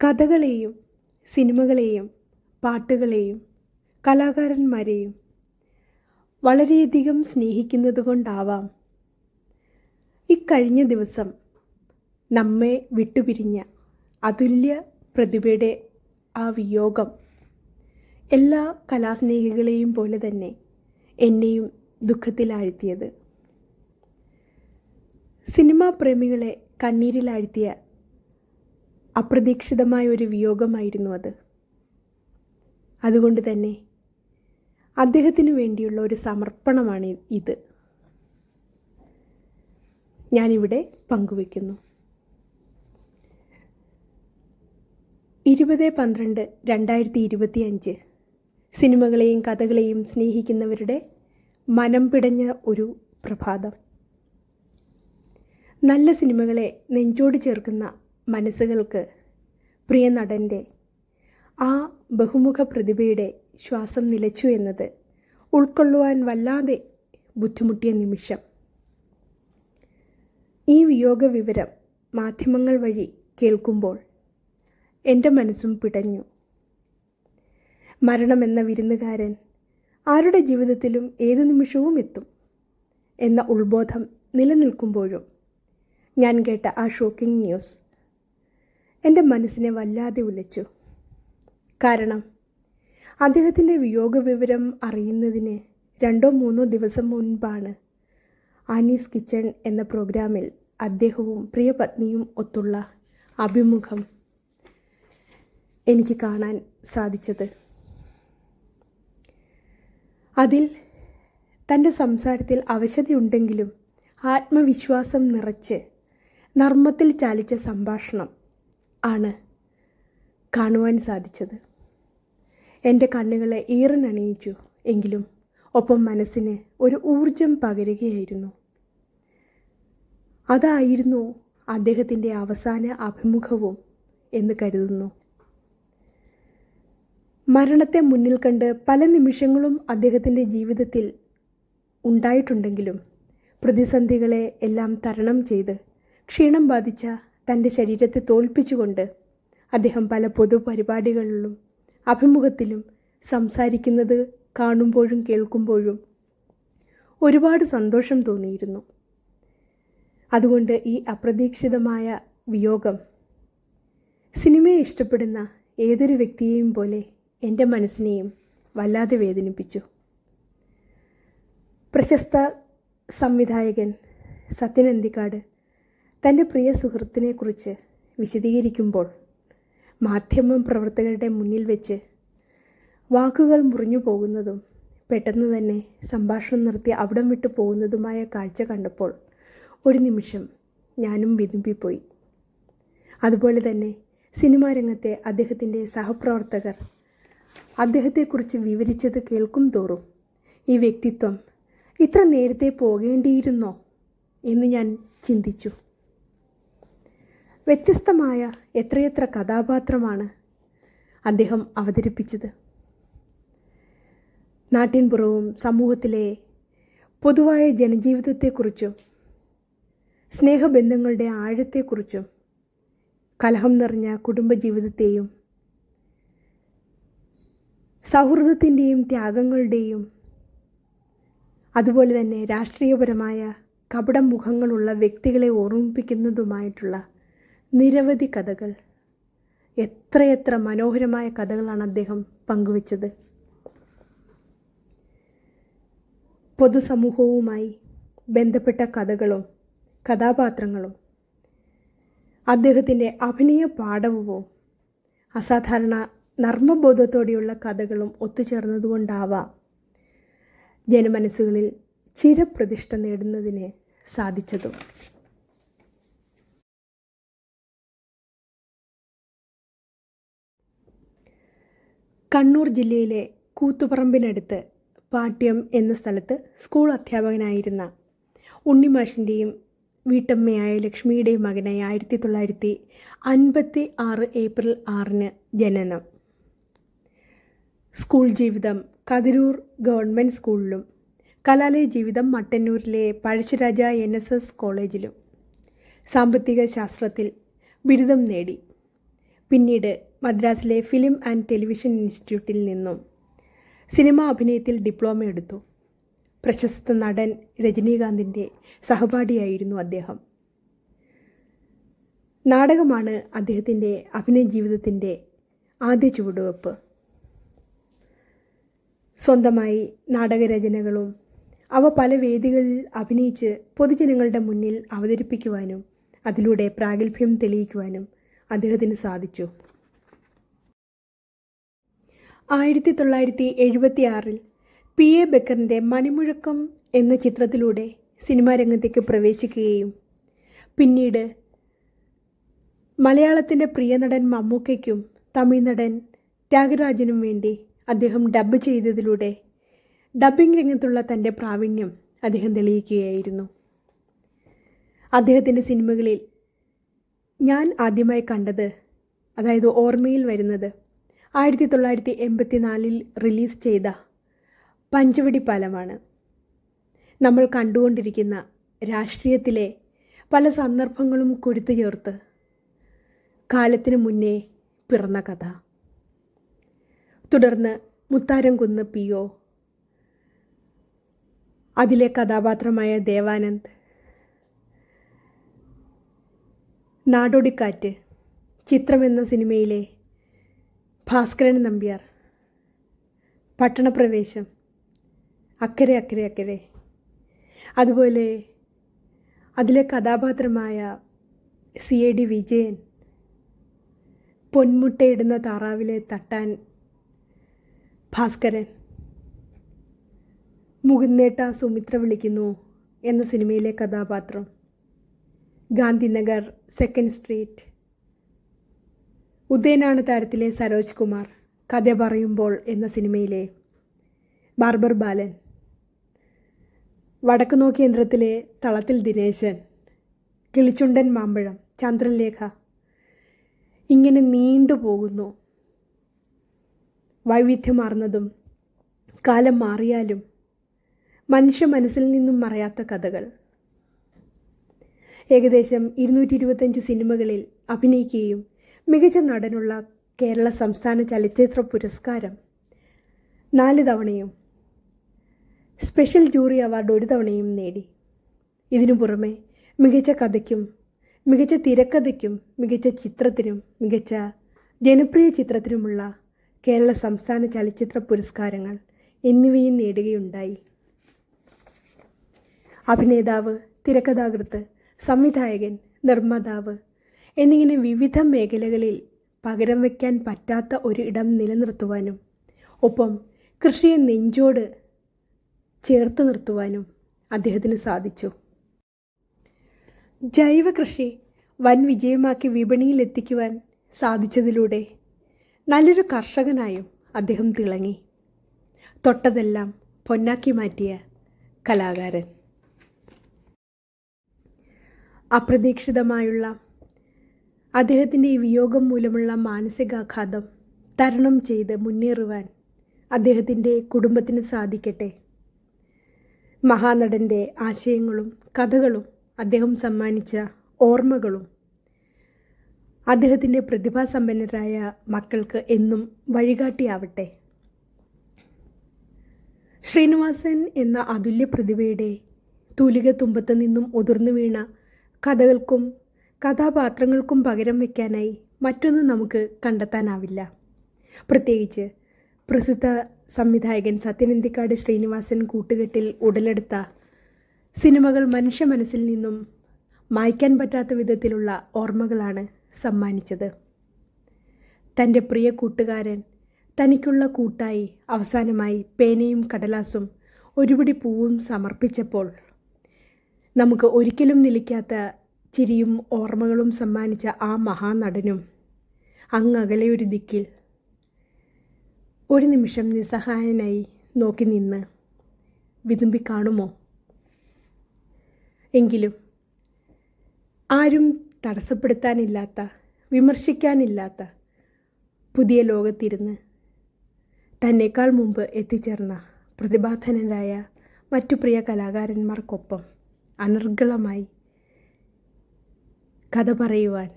കഥകളെയും സിനിമകളെയും പാട്ടുകളെയും കലാകാരന്മാരെയും വളരെയധികം സ്നേഹിക്കുന്നത് കൊണ്ടാവാം ഇക്കഴിഞ്ഞ ദിവസം നമ്മെ വിട്ടുപിരിഞ്ഞ അതുല്യ പ്രതിഭയുടെ ആ വിയോഗം എല്ലാ കലാസ്നേഹികളെയും പോലെ തന്നെ എന്നെയും ദുഃഖത്തിലാഴ്ത്തിയത്. സിനിമാ പ്രേമികളെ കണ്ണീരിലാഴ്ത്തിയ അപ്രതീക്ഷിതമായ ഒരു വിയോഗമായിരുന്നു അത്. അതുകൊണ്ട് തന്നെ അദ്ദേഹത്തിന് വേണ്ടിയുള്ള ഒരു സമർപ്പണമാണ് ഇത്. ഞാനിവിടെ പങ്കുവയ്ക്കുന്നു. ഇരുപത് പന്ത്രണ്ട് രണ്ടായിരത്തി ഇരുപത്തി അഞ്ച് സിനിമകളെയും കഥകളെയും സ്നേഹിക്കുന്നവരുടെ മനം പിടഞ്ഞ ഒരു പ്രഭാതം. നല്ല സിനിമകളെ നെഞ്ചോട് ചേർക്കുന്ന മനസ്സുകൾക്ക് പ്രിയ നടന്റെ ആ ബഹുമുഖ പ്രതിഭയുടെ ശ്വാസം നിലച്ചു എന്നത് ഉൾക്കൊള്ളുവാൻ വല്ലാതെ ബുദ്ധിമുട്ടിയ നിമിഷം. ഈ വിയോഗ വിവരം മാധ്യമങ്ങൾ വഴി കേൾക്കുമ്പോൾ എന്റെ മനസ്സും പിടഞ്ഞു. മരണമെന്ന വിരുന്നുകാരൻ ആരുടെ ജീവിതത്തിലും ഏതു നിമിഷവും എത്തും എന്ന ഉൾബോധം നിലനിൽക്കുമ്പോഴും ഞാൻ കേട്ട ആ ഷോക്കിംഗ് ന്യൂസ് എന്റെ മനസ്സിനെ വല്ലാതെ ഉലച്ചു. കാരണം അദ്ദേഹത്തിന്റെ വിയോഗ വിവരം അറിയുന്നതിന് രണ്ടോ മൂന്നോ ദിവസം മുൻപാണ് ആനീസ് കിച്ചൺ എന്ന പ്രോഗ്രാമിൽ അദ്ദേഹവും പ്രിയ പത്നിയും ഒത്തുള്ള അഭിമുഖം എനിക്ക് കാണാൻ സാധിച്ചത്. അതിൽ തന്റെ സംസാരത്തിൽ അവശതയുണ്ടെങ്കിലും ആത്മവിശ്വാസം നിറച്ച് നർമ്മത്തിൽ ചാലിച്ച സംഭാഷണം ആണ് കാണുവാൻ സാധിച്ചത്. എന്റെ കണ്ണുകളെ ഈറനണിയിച്ചു എങ്കിലും ഒപ്പം മനസ്സിന് ഒരു ഊർജം പകരുകയായിരുന്നു. അതായിരുന്നു അദ്ദേഹത്തിന്റെ അവസാന അഭിമുഖവും എന്ന് കരുതുന്നു. മരണത്തെ മുന്നിൽ കണ്ട് പല നിമിഷങ്ങളും അദ്ദേഹത്തിന്റെ ജീവിതത്തിൽ ഉണ്ടായിട്ടുണ്ടെങ്കിലും പ്രതിസന്ധികളെ എല്ലാം തരണം ചെയ്ത് ക്ഷീണം ബാധിച്ച തന്റെ ശരീരത്തെ തോൽപ്പിച്ചുകൊണ്ട് അദ്ദേഹം പല പൊതുപരിപാടികളിലും അഭിമുഖത്തിലും സംസാരിക്കുന്നത് കാണുമ്പോഴും കേൾക്കുമ്പോഴും ഒരുപാട് സന്തോഷം തോന്നിയിരുന്നു. അതുകൊണ്ട് ഈ അപ്രതീക്ഷിതമായ വിയോഗം സിനിമയെ ഇഷ്ടപ്പെടുന്ന ഏതൊരു വ്യക്തിയെയും പോലെ എന്റെ മനസ്സിനെയും വല്ലാതെ വേദനിപ്പിച്ചു. പ്രശസ്ത സംവിധായകൻ സത്യൻ അന്തിക്കാട് തന്റെ പ്രിയ സുഹൃത്തിനെക്കുറിച്ച് വിശദീകരിക്കുമ്പോൾ മാധ്യമ പ്രവർത്തകരുടെ മുന്നിൽ വെച്ച് വാക്കുകൾ മുറിഞ്ഞു പോകുന്നതും പെട്ടെന്ന് തന്നെ സംഭാഷണം നിർത്തി അവിടം വിട്ടു പോകുന്നതുമായ കാഴ്ച കണ്ടപ്പോൾ ഒരു നിമിഷം ഞാനും വിതുമ്പിപ്പോയി. അതുപോലെ തന്നെ സിനിമാ രംഗത്തെ അദ്ദേഹത്തിന്റെ സഹപ്രവർത്തകർ അദ്ദേഹത്തെക്കുറിച്ച് വിവരിച്ചത് കേൾക്കും തോറും ഈ വ്യക്തിത്വം ഇത്ര നേരത്തെ പോകേണ്ടിയിരുന്നോ എന്ന് ഞാൻ ചിന്തിച്ചു. വ്യത്യസ്തമായ എത്രയെത്ര കഥാപാത്രമാണ് അദ്ദേഹം അവതരിപ്പിച്ചത്. നാട്ടിൻപുറവും സമൂഹത്തിലെ പൊതുവായ ജനജീവിതത്തെക്കുറിച്ചും സ്നേഹബന്ധങ്ങളുടെ ആഴത്തെക്കുറിച്ചും കലഹം നിറഞ്ഞ കുടുംബജീവിതത്തെയും സൗഹൃദത്തിന്റെയും ത്യാഗങ്ങളുടെയും അതുപോലെ തന്നെ രാഷ്ട്രീയപരമായ കപടമുഖങ്ങളുള്ള വ്യക്തികളെ ഓർമ്മിപ്പിക്കുന്നതുമായിട്ടുള്ള നിരവധി കഥകൾ. എത്രയെത്ര മനോഹരമായ കഥകളാണ് അദ്ദേഹം പങ്കുവച്ചത്. പൊതുസമൂഹവുമായി ബന്ധപ്പെട്ട കഥകളും കഥാപാത്രങ്ങളും അദ്ദേഹത്തിന്റെ അഭിനയ പാഠവും അസാധാരണ നർമ്മബോധത്തോടെയുള്ള കഥകളും ഒത്തുചേർന്നതുകൊണ്ടാവാം ജനമനസ്സുകളിൽ ചിരപ്രതിഷ്ഠ നേടുന്നതിന് സാധിച്ചതും. കണ്ണൂർ ജില്ലയിലെ കൂത്തുപറമ്പിനടുത്ത് പാട്യം എന്ന സ്ഥലത്ത് സ്കൂൾ അധ്യാപകനായിരുന്ന ഉണ്ണിമാഷിന്റെയും വീട്ടമ്മയായ ലക്ഷ്മിയുടെയും മകനായി ആയിരത്തി തൊള്ളായിരത്തി അൻപത്തി ആറ് ഏപ്രിൽ ആറിന് ജനനം. സ്കൂൾ ജീവിതം കതിരൂർ ഗവൺമെന്റ് സ്കൂളിലും കലാലയ ജീവിതം മട്ടന്നൂരിലെ പഴശ്ശിരാജ എൻ എസ് എസ് കോളേജിലും സാമ്പത്തിക ശാസ്ത്രത്തിൽ ബിരുദം നേടി. പിന്നീട് മദ്രാസിലെ ഫിലിം ആൻഡ് ടെലിവിഷൻ ഇൻസ്റ്റിറ്റ്യൂട്ടിൽ നിന്നും സിനിമാ അഭിനയത്തിൽ ഡിപ്ലോമ എടുത്തു. പ്രശസ്ത നടൻ രജനീകാന്തിന്റെ സഹപാഠിയായിരുന്നു അദ്ദേഹം. നാടകമാണ് അദ്ദേഹത്തിന്റെ അഭിനയ ജീവിതത്തിന്റെ ആദ്യ ചുവടുവെപ്പ്. സ്വന്തമായി നാടകരചനകളും അവ പല വേദികളിൽ അഭിനയിച്ച് പൊതുജനങ്ങളുടെ മുന്നിൽ അവതരിപ്പിക്കുവാനും അതിലൂടെ പ്രാഗൽഭ്യം തെളിയിക്കുവാനും അദ്ദേഹത്തിന് സാധിച്ചു. ആയിരത്തി തൊള്ളായിരത്തി എഴുപത്തി ആറിൽ പി എ ബക്കറിന്റെ മണിമുഴക്കം എന്ന ചിത്രത്തിലൂടെ സിനിമാ രംഗത്തേക്ക് പ്രവേശിക്കുകയും പിന്നീട് മലയാളത്തിന്റെ പ്രിയ നടൻ മമ്മൂക്കയ്ക്കും തമിഴ് നടൻ ത്യാഗരാജനും വേണ്ടി അദ്ദേഹം ഡബ്ബ് ചെയ്തതിലൂടെ ഡബ്ബിംഗ് രംഗത്തുള്ള തന്റെ പ്രാവീണ്യം അദ്ദേഹം തെളിയിക്കുകയായിരുന്നു. അദ്ദേഹത്തിന്റെ സിനിമകളിൽ ഞാൻ ആദ്യമായി കണ്ടത് അതായത് ഓർമ്മയിൽ വരുന്നത് ആയിരത്തി തൊള്ളായിരത്തി എൺപത്തി നാലിൽ റിലീസ് ചെയ്ത പഞ്ചവടി പാലമാണ്. നമ്മൾ കണ്ടുകൊണ്ടിരിക്കുന്ന രാഷ്ട്രീയത്തിലെ പല സന്ദർഭങ്ങളും കൊടുത്തു ചേർത്ത് കാലത്തിന് മുന്നേ പിറന്ന കഥ. തുടർന്ന് മുത്താരംകുന്ന് പി ഒ അതിലെ കഥാപാത്രമായ ദേവാനന്ദ് നാടോടിക്കാറ്റ് ചിത്രം എന്ന സിനിമയിലെ ഭാസ്കരൻ നമ്പ്യാർ. പട്ടണപ്രവേശം. അക്കരെ അക്കരെ അക്കരെ. അതുപോലെ അതിലെ കഥാപാത്രമായ സി എ ഡി വിജയൻ പൊന്മുട്ടയിടുന്ന താറാവിലെ തട്ടാൻ ഭാസ്കരൻ. മുകുന്നേട്ട സുമിത്ര വിളിക്കുന്നു എന്ന സിനിമയിലെ കഥാപാത്രം. Gandhinagar second street. ഉദയനാണ് താരത്തിലെ സരോജ് കുമാർ. കഥ പറയുമ്പോൾ എന്ന സിനിമയിലെ ബാർബർ ബാലൻ. വടക്ക് കേന്ദ്രത്തിലെ തളത്തിൽ ദിനേശൻ. കിളിച്ചുണ്ടൻ മാമ്പഴം. ചന്ദ്രലേഖ. ഇങ്ങനെ നീണ്ടുപോകുന്നു വൈവിധ്യമാർന്നതും കാലം മാറിയാലും മനുഷ്യ മനസ്സിൽ നിന്നും മറയാത്ത കഥകൾ. ഏകദേശം ഇരുന്നൂറ്റി ഇരുപത്തഞ്ച് സിനിമകളിൽ അഭിനയിക്കുകയും മികച്ച നടനുള്ള കേരള സംസ്ഥാന ചലച്ചിത്ര പുരസ്കാരം നാല് തവണയും സ്പെഷ്യൽ ജൂറി അവാർഡ് ഒരു തവണയും നേടി. ഇതിനു പുറമെ മികച്ച കഥയ്ക്കും മികച്ച തിരക്കഥയ്ക്കും മികച്ച ചിത്രത്തിനും മികച്ച ജനപ്രിയ ചിത്രത്തിനുമുള്ള കേരള സംസ്ഥാന ചലച്ചിത്ര പുരസ്കാരങ്ങൾ എന്നിവയും നേടുകയുണ്ടായി. അഭിനേതാവ് തിരക്കഥാകൃത്ത് സംവിധായകൻ നിർമ്മാതാവ് എന്നിങ്ങനെ വിവിധ മേഖലകളിൽ പകരം വയ്ക്കാൻ പറ്റാത്ത ഒരു ഇടം നിലനിർത്തുവാനും ഒപ്പം കൃഷിയെ നെഞ്ചോട് ചേർത്ത് നിർത്തുവാനും അദ്ദേഹത്തിന് സാധിച്ചു. ജൈവ കൃഷി വൻ വിജയമാക്കി വിപണിയിൽ എത്തിക്കുവാൻ സാധിച്ചതിലൂടെ നല്ലൊരു കർഷകനായും അദ്ദേഹം തിളങ്ങി. തൊട്ടതെല്ലാം പൊന്നാക്കി മാറ്റിയ കലാകാരൻ. അപ്രതീക്ഷിതമായുള്ള അദ്ദേഹത്തിന്റെ ഈ വിയോഗം മൂലമുള്ള മാനസികാഘാതം തരണം ചെയ്ത് മുന്നേറുവാൻ അദ്ദേഹത്തിന്റെ കുടുംബത്തിന് സാധിക്കട്ടെ. മഹാനടന്റെ ആശയങ്ങളും കഥകളും അദ്ദേഹം സമ്മാനിച്ച ഓർമ്മകളും അദ്ദേഹത്തിന്റെ പ്രതിഭാസമ്പന്നരായ മക്കൾക്ക് എന്നും വഴികാട്ടിയാവട്ടെ. ശ്രീനിവാസൻ എന്ന അതുല്യ പ്രതിഭയുടെ തൂലിക തുമ്പത്ത് നിന്നും ഉതിർന്നു വീണ കഥകൾക്കും കഥാപാത്രങ്ങൾക്കും പകരം വയ്ക്കാനായി മറ്റൊന്നും നമുക്ക് കണ്ടെത്താനാവില്ല. പ്രത്യേകിച്ച് പ്രസിദ്ധ സംവിധായകൻ സത്യനന്ദിക്കാട് ശ്രീനിവാസൻ കൂട്ടുകെട്ടിൽ ഉടലെടുത്ത സിനിമകൾ മനുഷ്യ മനസ്സിൽ നിന്നും മായ്ക്കാൻ പറ്റാത്ത വിധത്തിലുള്ള ഓർമ്മകളാണ് സമ്മാനിച്ചത്. തന്റെ പ്രിയ കൂട്ടുകാരൻ തനിക്കുള്ള കൂട്ടായി അവസാനമായി പേനയും കടലാസും ഒരുപിടി പൂവും സമർപ്പിച്ചപ്പോൾ നമുക്ക് ഒരിക്കലും നിലയ്ക്കാത്ത ചിരിയും ഓർമ്മകളും സമ്മാനിച്ച ആ മഹാനടനും അങ്ങകലെ ഒരു ദിക്കിൽ ഒരു നിമിഷം നിസ്സഹായനായി നോക്കി നിന്ന് വിതുമ്പി കാണുമോ എങ്കിലും ആരും തടസ്സപ്പെടുത്താനില്ലാത്ത വിമർശിക്കാനില്ലാത്ത പുതിയ ലോകത്തിരുന്ന് തന്നേക്കാൾ മുമ്പ് എത്തിച്ചേർന്ന പ്രതിഭാധനരായ മറ്റു പ്രിയ കലാകാരന്മാർക്കൊപ്പം അനർഗളമായി കഥ പറയുവാൻ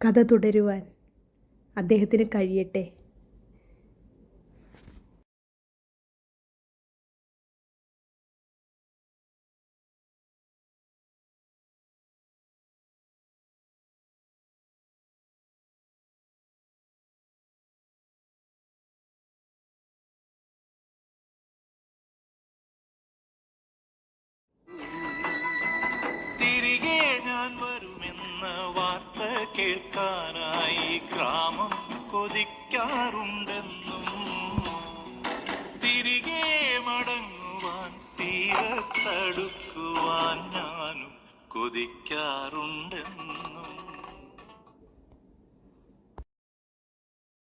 കഥ തുടരുവാൻ അദ്ദേഹത്തിന് കഴിയട്ടെ. ഞാൻ വാർത്ത കേൾക്കാനായി ഗ്രാമം കൊതിക്കാറുണ്ടെന്നും തിരികെ മടങ്ങുവാൻ തീരത്തടുക്കുവാൻ ഞാനും കൊതിക്കാറുണ്ടെന്നും